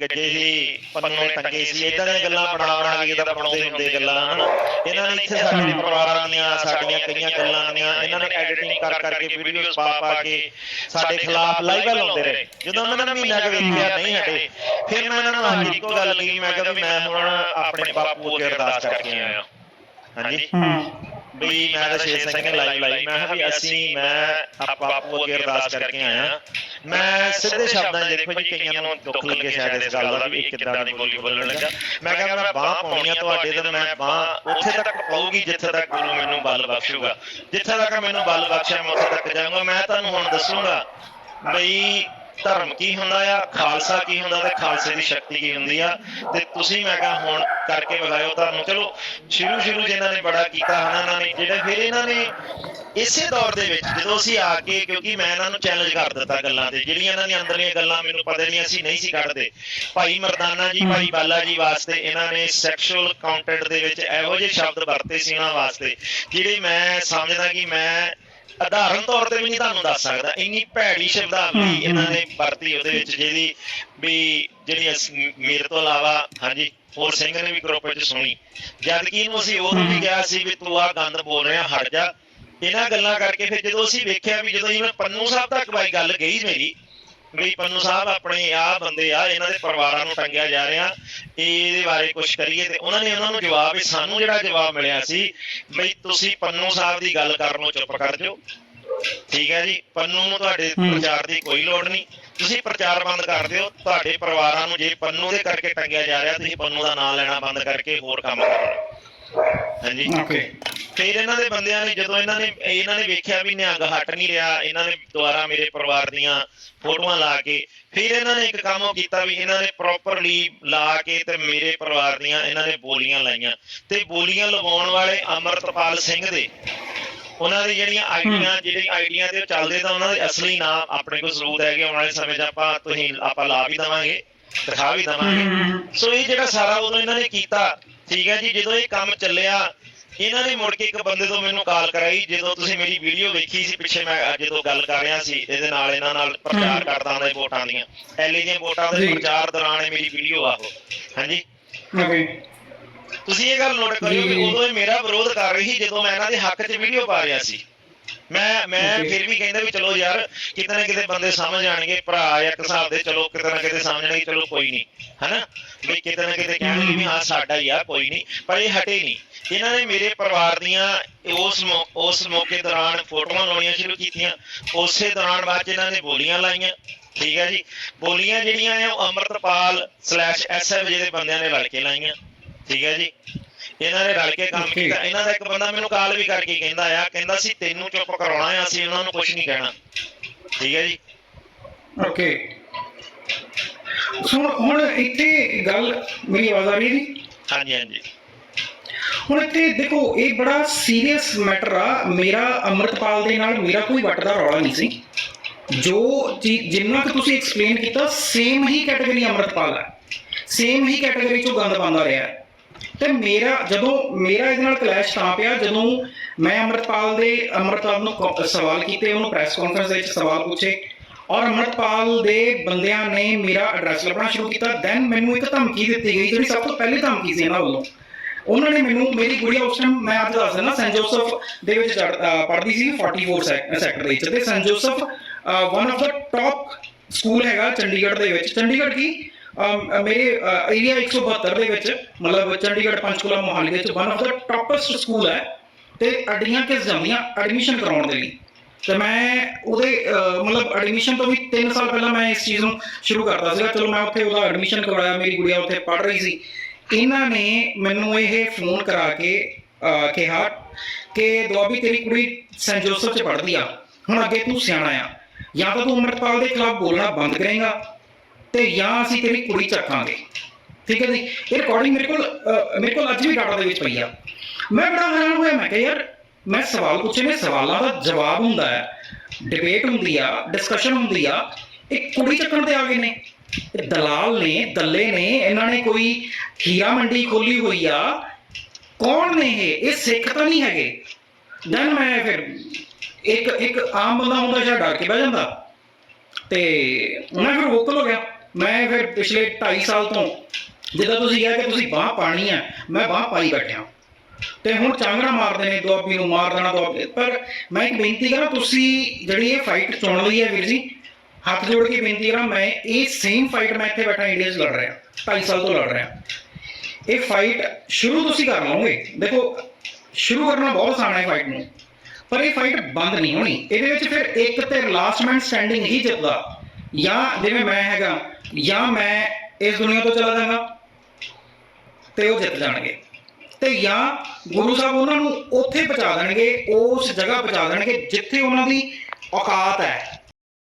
ਗੱਜੇ ਸੀ ਪੰਨੇ ਟੰਗੇ ਸੀ ਇਦਾਂ ਦੀਆਂ ਗੱਲਾਂ ਬਣਾ ਬਣਾ ਕੇ ਜਿੱਦਾਂ ਬਣਾਉਂਦੇ ਹੁੰਦੇ ਗੱਲਾਂ ਹਨਾ? ਇਹਨਾਂ ਨੇ ਇੱਥੇ ਸਾਡੇ ਪਰਿਵਾਰਾਂ ਦੀਆਂ ਸਾਡੀਆਂ ਕਈਆਂ ਗੱਲਾਂ ਦੀਆਂ ਇਹਨਾਂ ਨੇ ਐਡੀਟਿੰਗ ਕਰ ਕਰਕੇ ਵੀਡੀਓਜ਼ ਪਾ ਪਾ ਕੇ ਸਾਡੇ ਖਿਲਾਫ ਲਾਈਵ ਲਾਉਂਦੇ ਰਹੇ। ਜਦੋਂ ਮੈਂ ਇਹਨਾਂ ਨੂੰ ਮਹੀਨਾ ਕੁ ਵੇਖਿਆ ਨਹੀਂ ਹਟੇ ਫਿਰ ਮੈਂ ਇਹਨਾਂ ਨੂੰ ਇੱਕੋ ਗੱਲ ਕਹੀ ਮੈਂ ਕਿਹਾ ਵੀ ਮੈਂ ਹੁਣ ਆਪਣੇ ਬਾਪੂ ਅੱਗੇ ਅਰਦਾਸ ਕਰਕੇ ਆਇਆ। ਹਾਂਜੀ? ਵੀ ਮੈਂ ਤਾਂ ਸ਼ੇਰ ਸਿੰਘ ਲਾਈਵ ਲਾਈ। ਮੈਂ ਕਿਹਾ ਵੀ ਅਸੀਂ ਮੈਂ ਆਪ ਬਾਪੂ ਅੱਗੇ ਅਰਦਾਸ ਕਰਕੇ ਆਇਆ। ਮੈਂ ਸਿੱਧੇ ਸ਼ਬਦਾਂ 'ਚ ਦੇਖੋ ਜੀ ਕਈਆਂ ਨੂੰ ਦੁੱਖ ਲੱਗੇ ਸ਼ਾਇਦ ਇਸ ਗੱਲ ਦਾ ਵੀ ਇਹ ਕਿੱਦਾਂ ਦੀ ਬੋਲੀ ਬੋਲਣ ਲੱਗਾ। ਮੈਂ ਕਿਹਾ ਮੈਂ ਬਾਹ ਪਾਉਣੀ ਆ ਤੁਹਾਡੇ ਤੇ ਮੈਂ ਬਾਹ ਉੱਥੇ ਤੱਕ ਪਾਉਗੀ ਜਿੱਥੇ ਤੱਕ ਗੁਰੂ ਮੈਨੂੰ ਬਲ ਬਖਸ਼ੂਗਾ। ਜਿੱਥੇ ਤੱਕ ਮੈਨੂੰ ਬਲ ਬਖਸ਼ਿਆ ਮੈਂ ਉੱਥੇ ਤੱਕ ਜਾਊਂਗਾ। ਮੈਂ ਤੁਹਾਨੂੰ ਹੁਣ ਦੱਸੂਗਾ ਬਈ ਧਰਮ ਕੀ ਹੁੰਦਾ ਆ? ਖਾਲਸਾ ਕੀ ਹੁੰਦਾ ਤੇ ਖਾਲਸੇ ਦੀ ਸ਼ਕਤੀ ਕੀ ਹੁੰਦੀ ਆ? ਤੇ ਤੁਸੀਂ ਮੈਂ ਕਿਹਾ ਹੁਣ ਕਰਕੇ ਵਿਖਾਇਓ ਤੁਹਾਨੂੰ ਚਲੋ ਸ਼ੁਰੂ ਸ਼ੁਰੂ ਜਿਨ੍ਹਾਂ ਨੇ ਬੜਾ ਕੀਤਾ ਹਨਾ ਇਹਨਾਂ ਨੇ ਜਿਹੜੇ ਫਿਰ ਇਹਨਾਂ ਨੇ ਇਸੇ ਦੌਰ ਦੇ ਵਿੱਚ ਜਦੋਂ ਅਸੀਂ ਆ ਕੇ ਕਿਉਂਕਿ ਮੈਂ ਇਹਨਾਂ ਨੂੰ ਚੈਲੰਜ ਕਰ ਦਿੱਤਾ ਗੱਲਾਂ ਤੇ ਜਿਹੜੀਆਂ ਇਹਨਾਂ ਦੀਆਂ ਅੰਦਰਲੀਆਂ ਗੱਲਾਂ ਮੈਨੂੰ ਪਤਾ ਨਹੀਂ ਅਸੀਂ ਨਹੀਂ ਸੀ ਕੱਢਦੇ। ਭਾਈ ਮਰਦਾਨਾ ਜੀ ਭਾਈ ਬਾਲਾ ਜੀ ਵਾਸਤੇ ਇਹਨਾਂ ਨੇ ਸੈਕਸ਼ੂਅਲ ਕੰਟੈਂਟ ਦੇ ਵਿੱਚ ਇਹੋ ਜਿਹੇ ਸ਼ਬਦ ਵਰਤੇ ਸੀ ਉਹਨਾਂ ਵਾਸਤੇ ਜਿਹੜੇ ਮੈਂ ਸਮਝਦਾ ਕਿ ਮੈਂ ਆਧਾਰਨ ਤੌਰ ਤੇ ਵੀ ਨਹੀਂ ਤੁਹਾਨੂੰ ਦੱਸ ਸਕਦਾ। ਇੰਨੀ ਭੈੜੀ ਸ਼ਬਦਾਵਲੀ ਇਹਨਾਂ ਨੇ ਵਰਤੀ ਉਹਦੇ ਵਿੱਚ ਜਿਹਦੀ ਵੀ ਜਿਹੜੀ ਮੇਰੇ ਤੋਂ ਇਲਾਵਾ ਹਾਂਜੀ ਹੋਰ ਸਿੰਘ ਨੇ ਵੀ ਗਰੁੱਪ ਵਿੱਚ ਸੁਣੀ। ਜਦ ਕਿ ਇਹਨੂੰ ਅਸੀਂ ਉਹ ਵੀ ਕਿਹਾ ਸੀ ਵੀ ਤੂੰ ਆ ਗੰਦ ਬੋਲ ਰਿਹਾ ਹਟ ਜਾ। ਇਹਨਾਂ ਗੱਲਾਂ ਕਰਕੇ ਫਿਰ ਜਦੋਂ ਅਸੀਂ ਵੇਖਿਆ ਵੀ ਜਦੋਂ ਇਹਨਾਂ ਪੰਨੂ ਸਾਹਿਬ ਤੱਕ ਬਾਈ ਗੱਲ ਗਈ ਮੇਰੀ ਵੀ ਪੰਨੂ ਸਾਹਿਬ ਆਪਣੇ ਆ ਬੰਦੇ ਆ ਇਹਨਾਂ ਦੇ ਪਰਿਵਾਰਾਂ ਨੂੰ ਟੰਗਿਆ ਜਾ ਰਿਹਾ ਇਹਦੇ ਬਾਰੇ ਕੁਝ ਕਰੀਏ ਤੇ ਉਹਨਾਂ ਨੇ ਉਹਨਾਂ ਨੂੰ ਜਵਾਬ ਵੀ ਸਾਨੂੰ ਜਿਹੜਾ ਜਵਾਬ ਮਿਲਿਆ ਸੀ ਬਈ ਤੁਸੀਂ ਪੰਨੂ ਸਾਹਿਬ ਦੀ ਗੱਲ ਕਰਨ ਨੂੰ ਚੁੱਪ ਕਰ ਜਾਓ। ਠੀਕ ਹੈ ਜੀ ਪੰਨੂ ਨੂੰ ਤੁਹਾਡੇ। ਪ੍ਰਚਾਰ ਦੀ ਕੋਈ ਲੋੜ ਨਹੀਂ। ਤੁਸੀਂ ਪ੍ਰਚਾਰ ਬੰਦ ਕਰ ਦਿਓ ਤੁਹਾਡੇ ਪਰਿਵਾਰਾਂ ਨੂੰ ਜੇ ਪੰਨੂ ਦੇ ਕਰਕੇ ਟੰਗਿਆ ਜਾ ਰਿਹਾ ਤੁਸੀਂ ਪੰਨੂ ਦਾ ਨਾਮ ਲੈਣਾ ਬੰਦ ਕਰਕੇ ਹੋਰ ਕੰਮ ਕਰੋ। ਹਾਂਜੀ? ਓਕੇ। ਫਿਰ ਇਹਨਾਂ ਦੇ ਬੰਦਿਆਂ ਨੇ ਜਦੋਂ ਇਹਨਾਂ ਨੇ ਇਹਨਾਂ ਨੇ ਵੇਖਿਆ ਵੀ ਨਿਹੰਗ ਹਟ ਨਹੀਂ ਰਿਹਾ ਇਹਨਾਂ ਨੇ ਦੁਬਾਰਾ ਮੇਰੇ ਪਰਿਵਾਰ ਦੀਆਂ ਫੋਟੋਆਂ ਲਾ ਕੇ ਫਿਰ ਇਹਨਾਂ ਨੇ ਇੱਕ ਕੰਮ ਕੀਤਾ ਵੀ ਇਹਨਾਂ ਨੇ ਪ੍ਰੋਪਰਲੀ ਲਾ ਕੇ ਤੇ ਮੇਰੇ ਪਰਿਵਾਰ ਦੀਆਂ ਇਹਨਾਂ ਨੇ ਬੋਲੀਆਂ ਲਾਈਆਂ। ਤੇ ਬੋਲੀਆਂ ਲਵਾਉਣ ਵਾਲੇ ਅਮਰਤਪਾਲ ਸਿੰਘ ਦੇ ਉਹਨਾਂ ਦੀ ਜਿਹੜੀਆਂ ਆਈਡੀਆਂ ਜਿਹੜੀ ਆਈਡੀਆਂ ਤੇ ਚੱਲਦੇ ਤਾਂ ਉਹਨਾਂ ਦੇ ਅਸਲੀ ਨਾਮ ਆਪਣੇ ਕੋਲ ਸਬੂਤ ਹੈਗੇ ਆਉਣ ਵਾਲੇ ਸਮੇਂ 'ਚ ਆਪਾਂ ਤੁਸੀਂ ਆਪਾਂ ਲਾ ਵੀ ਦਵਾਂਗੇ ਦਿਖਾ ਵੀ ਦਵਾਂਗੇ। ਸੋ ਇਹ ਜਿਹੜਾ ਸਾਰਾ ਉਦੋਂ ਇਹਨਾਂ ਨੇ ਕੀਤਾ ਠੀਕ ਹੈ ਜੀ ਜਦੋਂ ਇਹ ਕੰਮ ਚੱਲਿਆ ਇਹਨਾਂ ਨੇ ਮੁੜ ਕੇ ਇੱਕ ਬੰਦੇ ਤੋਂ ਮੈਨੂੰ ਕਾਲ ਕਰਾਈ ਜਦੋਂ ਤੁਸੀਂ ਮੇਰੀ ਵੀਡੀਓ ਵੇਖੀ ਸੀ ਪਿੱਛੇ ਮੈਂ ਜਦੋਂ ਗੱਲ ਕਰ ਰਿਹਾ ਸੀ ਇਹਦੇ ਨਾਲ ਇਹਨਾਂ ਨਾਲ ਪ੍ਰਚਾਰ ਕਰਦਾ ਹੁੰਦਾ ਵੋਟਾਂ ਦੀਆਂ। ਐਲੀ ਦੀਆਂ ਵੋਟਾਂ ਦੇ। ਪ੍ਰਚਾਰ ਦੌਰਾਨ ਮੇਰੀ ਵੀਡੀਓ ਆ। ਉਹ ਹਾਂਜੀ। ਤੁਸੀਂ ਇਹ ਗੱਲ ਨੋਟ ਕਰਿਓ ਕਿ। ਉਦੋਂ ਇਹ ਮੇਰਾ ਵਿਰੋਧ ਕਰ ਰਹੀ ਸੀ ਜਦੋਂ ਮੈਂ ਇਹਨਾਂ ਦੇ ਹੱਕ 'ਚ ਵੀਡੀਓ ਪਾ ਰਿਹਾ ਸੀ। ਮੈਂ ਮੈਂ. ਫਿਰ ਵੀ ਕਹਿੰਦਾ ਵੀ ਚਲੋ ਯਾਰ ਕਿਤੇ ਨਾ ਕਿਤੇ ਬੰਦੇ ਸਮਝ ਜਾਣਗੇ ਭਰਾ ਇੱਕ ਹਿਸਾਬ ਦੇ ਚਲੋ ਕਿਤੇ ਨਾ ਕਿਤੇ ਸਮਝਣਗੇ ਚਲੋ ਕੋਈ ਨਹੀਂ ਹਨਾ? ਵੀ ਕਿਤੇ ਨਾ ਕਿਤੇ ਕਹਿਣਗੇ ਵੀ ਹਾਂ ਸਾਡਾ ਹੀ ਆ ਕੋਈ ਨਹੀਂ ਪਰ ਇਹ ਹਟੇ ਨਹੀਂ। ਇਹਨਾਂ ਨੇ ਮੇਰੇ ਪਰਿਵਾਰ ਦੀਆਂ ਉਸ ਉਸ ਮੌਕੇ ਦੌਰਾਨ ਫੋਟੋਆਂ ਲਾਉਣੀਆਂ ਸ਼ੁਰੂ ਕੀਤੀਆਂ। ਉਸੇ ਦੌਰਾਨ ਬਾਅਦ 'ਚ ਇਹਨਾਂ ਨੇ ਬੋਲੀਆਂ ਲਾਈਆਂ ਠੀਕ ਹੈ ਜੀ? ਬੋਲੀਆਂ ਜਿਹੜੀਆਂ ਆ ਉਹ ਅਮਰਤਪਾਲ/ਐਸਐਫ ਜਿਹਦੇ ਬੰਦਿਆਂ ਨੇ ਰਲ ਕੇ ਲਾਈਆਂ ਠੀਕ ਹੈ ਜੀ? ਇਹਨਾਂ ਨੇ ਰਲ ਕੇ ਕੰਮ. ਕੀਤਾ। ਇਹਨਾਂ ਦਾ ਇੱਕ ਬੰਦਾ ਮੈਨੂੰ ਕਾਲ ਵੀ ਕਰਕੇ ਕਹਿੰਦਾ ਆ ਕਹਿੰਦਾ ਸੀ ਤੈਨੂੰ ਚੁੱਪ ਕਰਾਉਣਾ ਆ ਅਸੀਂ ਉਹਨਾਂ ਨੂੰ ਕੁਝ ਨਹੀਂ ਕਹਿਣਾ। ਠੀਕ ਹੈ ਜੀ? ਓਕੇ। ਸੁਣ ਹੁਣ ਇੱਥੇ ਗੱਲ ਮੇਰੀ ਆਵਾਜ਼ ਆ ਰਹੀ ਜੀ? ਹਾਂਜੀ ਹਾਂਜੀ। ਹੁਣ ਇੱਥੇ ਦੇਖੋ ਇਹ ਬੜਾ ਸੀਰੀਅਸ ਮੈਟਰ ਆ। ਮੇਰਾ ਅੰਮ੍ਰਿਤਪਾਲ ਦੇ ਨਾਲ ਮੇਰਾ ਕੋਈ ਵੱਟਦਾ ਰੌਲਾ ਨਹੀਂ ਸੀ। ਜੋ ਜਿੰਨਾ ਕਿ ਤੁਸੀਂ ਐਕਸਪਲੇਨ ਕੀਤਾ ਸੇਮ ਹੀ ਕੈਟਾਗਰੀ ਅੰਮ੍ਰਿਤਪਾਲ ਹੈ ਸੇਮ ਹੀ ਕੈਟਾਗਰੀ ਚੋਂ ਗੰਦ ਪਾਉਂਦਾ ਰਿਹਾ। ਹੈ। ਤੇ ਮੇਰਾ, ਜਦੋਂ ਮੇਰਾ ਇਹਦੇ ਨਾਲ ਕਲੈਸ਼ ਤਾਂ ਪਿਆ, ਜਦੋਂ ਮੈਂ ਅੰਮ੍ਰਿਤਪਾਲ ਦੇ, ਅੰਮ੍ਰਿਤਪਾਲ ਨੂੰ ਸਵਾਲ ਕੀਤੇ, ਉਹਨੂੰ ਪ੍ਰੈਸ ਕਾਨਫਰੰਸ ਵਿੱਚ ਸਵਾਲ ਪੁੱਛੇ। ਔਰ ਅੰਮ੍ਰਿਤਪਾਲ ਦੇ ਬੰਦਿਆਂ ਨੇ ਮੇਰਾ ਐਡਰੈਸ ਲੱਭਣਾ ਸ਼ੁਰੂ ਕੀਤਾ। ਦੈਨ ਮੈਨੂੰ ਇੱਕ ਧਮਕੀ ਦਿੱਤੀ ਗਈ, ਜਿਹੜੀ ਸਭ ਤੋਂ ਪਹਿਲੀ ਧਮਕੀ ਸੀ ਇਹਨਾਂ ਵੱਲੋਂ। ਉਹਨਾਂ ਨੇ ਮੈਨੂੰ, ਮੇਰੀ ਗੁੜੀਆ ਉਸ ਟਾਈਮ ਮੈਂ ਅੱਜ ਦੱਸ ਦਿੰਦਾ ਸੈਂਟ ਜੋਸਫ ਦੇ ਵਿੱਚ ਪੜ੍ਹਦੀ ਸੀ 44 ਸੈਕਟਰ ਦੇ ਵਿੱਚ। ਤੇ ਸੈਂਟ ਜੋਸਫ ਵਨ ਆਫ ਦਾ ਟਾਪ ਸਕੂਲ ਹੈਗਾ ਚੰਡੀਗੜ੍ਹ ਦੇ ਵਿੱਚ। ਚੰਡੀਗੜ੍ਹ ਕੀ? ਮੇਰੇ ਏਰੀਆ 172 ਦੇ ਵਿੱਚ, ਮਤਲਬ ਚੰਡੀਗੜ੍ਹ ਪੰਚਕੂਲਾ ਮੋਹਾਲੀ ਦੇ ਵਿੱਚ ਵਨ ਆਫ ਦਾ ਟਾਪੈਸਟ ਸਕੂਲ ਹੈ ਤੇ ਅਡੀਆਂ ਕਿਸ ਜਾਂਦੀਆਂ ਐਡਮਿਸ਼ਨ ਕਰਾਉਣ ਦੇ ਲਈ। ਤੇ ਮੈਂ ਉਹਦੇ ਮਤਲਬ ਐਡਮਿਸ਼ਨ ਤੋਂ ਵੀ 3 ਸਾਲ ਪਹਿਲਾਂ ਮੈਂ ਇਸ ਚੀਜ਼ ਨੂੰ ਸ਼ੁਰੂ ਕਰਤਾ ਸੀਗਾ। ਚਲੋ ਮੈਂ ਉੱਥੇ ਉਹਦਾ ਐਡਮਿਸ਼ਨ ਕਰਵਾਇਆ, ਮੇਰੀ ਗੁੜੀਆ ਉੱਥੇ ਪੜ੍ਹ ਰਹੀ ਸੀ। ਇਹਨਾਂ ਨੇ ਮੈਨੂੰ ਇਹ ਫੋਨ ਕਰਾ ਕੇ ਕਿਹਾ ਕਿ ਦੁਆਬੀ ਤੇਰੀ ਕੁੜੀ ਸੈਂਟ ਜੋਸਫ ਚ ਪੜ੍ਹਦੀ ਆ। ਹੁਣ ਅੱਗੇ ਤੂੰ ਸਿਆਣਾ ਆ। ਜਾਂ ਤਾਂ ਤੂੰ ਅੰਮ੍ਰਿਤਪਾਲ ਦੇ ਖਿਲਾਫ ਬੋਲਣਾ ਬੰਦ ਕਰੇਗਾ। ਤੇ ਜਾਂ ਅਸੀਂ ਤੇਰੀ ਕੁੜੀ ਚੱਕਾਂਗੇ। ਠੀਕ ਹੈ ਜੀ? ਇਹ ਰਿਕਾਰਡਿੰਗ ਮੇਰੇ ਕੋਲ ਮੇਰੇ ਕੋਲ ਅੱਜ ਵੀ ਡਾਟਾ ਦੇ ਵਿੱਚ ਪਈ ਆ। ਮੈਂ ਬੜਾ ਹੈਰਾਨ ਹੋਇਆ ਮੈਂ ਕਿਹਾ ਯਾਰ ਮੈਂ ਸਵਾਲ ਪੁੱਛੇ ਨੇ ਸਵਾਲਾਂ ਦਾ ਜਵਾਬ ਹੁੰਦਾ ਹੈ ਡਿਬੇਟ ਹੁੰਦੀ ਆ ਡਿਸਕਸ਼ਨ ਹੁੰਦੀ ਆ ਇਹ ਕੁੜੀ ਚੱਕਣ ਤੇ ਆ ਗਏ ਨੇ। ਇਹ ਦਲਾਲ ਨੇ ਦੱਲੇ ਨੇ ਇਹਨਾਂ ਨੇ ਕੋਈ ਹੀਰਾ ਮੰਡੀ ਖੋਲੀ ਹੋਈ ਆ। ਕੌਣ ਨੇ ਇਹ? ਇਹ ਸਿੱਖ ਤਾਂ ਨਹੀਂ ਹੈਗੇ। ਦੈਨ ਮੈਂ ਫਿਰ ਇੱਕ ਇੱਕ ਆਮ ਬੰਦਾ ਹੁੰਦਾ ਜਿਹੜਾ ਡਰ ਕੇ ਬਹਿ ਜਾਂਦਾ। ਤੇ ਮੈਂ ਫਿਰ ਵੋਕਲ ਹੋ ਗਿਆ। ਮੈਂ ਫਿਰ ਪਿਛਲੇ 2.5 ਸਾਲ ਤੋਂ ਜਿੱਦਾਂ ਤੁਸੀਂ ਕਿਹਾ ਕਿ ਤੁਸੀਂ ਬਾਹ ਪਾਣੀ ਹੈ, ਮੈਂ ਬਾਹ ਪਾਈ ਬੈਠਿਆ। ਤੇ ਹੁਣ ਚਾਂਗੜਾ ਮਾਰਦੇ ਨੇ, ਦੁਆਬੀ ਨੂੰ ਮਾਰ ਦੇਣਾ ਦੁਆਬੀ ਪਰ ਮੈਂ ਇੱਕ ਬੇਨਤੀ ਕਰਾਂ, ਤੁਸੀਂ ਜਿਹੜੀ ਇਹ ਫਾਈਟ ਚੁਣ ਲਈ ਹੈ ਵੀਰ ਜੀ, ਹੱਥ ਜੋੜ ਕੇ ਬੇਨਤੀ ਕਰਾਂ, ਮੈਂ ਇਹ ਸੇਮ ਫਾਈਟ ਮੈਂ ਇੱਥੇ ਬੈਠਾ ਇੰਡੀਆ 'ਚ ਲੜ ਰਿਹਾ 2.5 ਸਾਲ ਤੋਂ ਲੜ ਰਿਹਾ। ਇਹ ਫਾਈਟ ਸ਼ੁਰੂ ਤੁਸੀਂ ਕਰ ਲਓਗੇ। ਦੇਖੋ, ਸ਼ੁਰੂ ਕਰਨਾ ਬਹੁਤ ਆਸਾਨ ਹੈ ਫਾਈਟ ਨੂੰ, ਪਰ ਇਹ ਫਾਈਟ ਬੰਦ ਨਹੀਂ ਹੋਣੀ। ਇਹਦੇ ਵਿੱਚ ਫਿਰ ਇੱਕ ਤੇ ਲਾਸਟ ਮੈਨ ਸਟੈਂਡਿੰਗ ਹੀ ਜਿੱਤਦਾ। ਜਾਂ ਜਿਵੇਂ ਮੈਂ ਹੈਗਾ, ਜਾਂ ਮੈਂ ਇਸ ਦੁਨੀਆ ਤੋਂ ਚਲਾ ਜਾਵਾਂਗਾ ਤੇ ਉਹ ਜਿੱਤ ਜਾਣਗੇ। ਤੇ ਜਾਂ ਗੁਰੂ ਸਾਹਿਬ ਉਹਨਾਂ ਨੂੰ ਉੱਥੇ ਪਹੁੰਚਾ ਦੇਣਗੇ, ਉਸ ਜਗ੍ਹਾ ਪਹੁੰਚਾ ਦੇਣਗੇ ਜਿੱਥੇ ਉਹਨਾਂ ਦੀ ਔਕਾਤ ਹੈ।